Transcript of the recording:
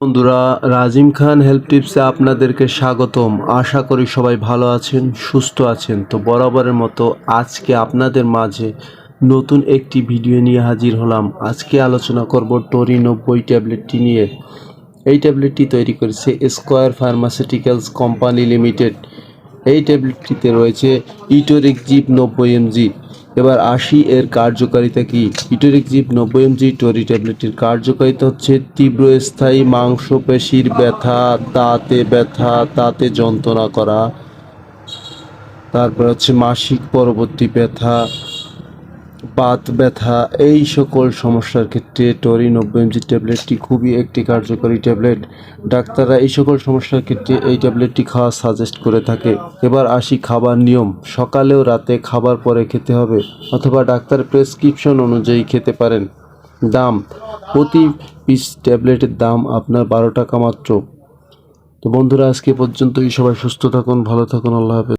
বন্ধুরা, রাজিম খান হেল্প টিপসে আপনাদেরকে স্বাগতম। আশা করি সবাই ভালো আছেন, সুস্থ আছেন। তো বরাবরের মতো আজকে আপনাদের মাঝে নতুন একটি ভিডিও নিয়ে হাজির হলাম। আজকে আলোচনা করব টরি নব্বই ট্যাবলেটটি নিয়ে। এই ট্যাবলেটটি তৈরি করেছে স্কোয়ার ফার্মাসিউটিক্যালস কোম্পানি লিমিটেড। এই ট্যাবলেটটিতে রয়েছে ইটোরিক জিপ নব্বই এমজি। এবার আসি এর কার্যকারিতা কি? ইটোরিক জিপ নব্বই এমজি টরি ট্যাবলেটটির কার্যকারিতা হচ্ছে তীব্র স্থায়ী মাংসপেশির ব্যথা, দাঁতে ব্যথা, দাঁতে যন্ত্রণা করা, তারপর হচ্ছে মাসিক পরবর্তী ব্যথা বাত ব্যথা, এই সকল সমস্যার ক্ষেত্রে টরি নব্বই এমজি ট্যাবলেটটি খুবই একটি কার্যকরী ট্যাবলেট। ডাক্তাররা এই সকল সমস্যার ক্ষেত্রে এই ট্যাবলেটটি খাওয়া সাজেস্ট করে থাকে। এবার আসি খাবার নিয়ম। সকালেও রাতে খাবার পরে খেতে হবে অথবা ডাক্তার প্রেসক্রিপশন অনুযায়ী খেতে পারেন। দাম। প্রতি পিস ট্যাবলেটের দাম আপনার বারো টাকা মাত্র। তো বন্ধুরা, আজকে পর্যন্তই। সবাই সুস্থ থাকুন, ভালো থাকুন। আল্লাহ হাফেজ।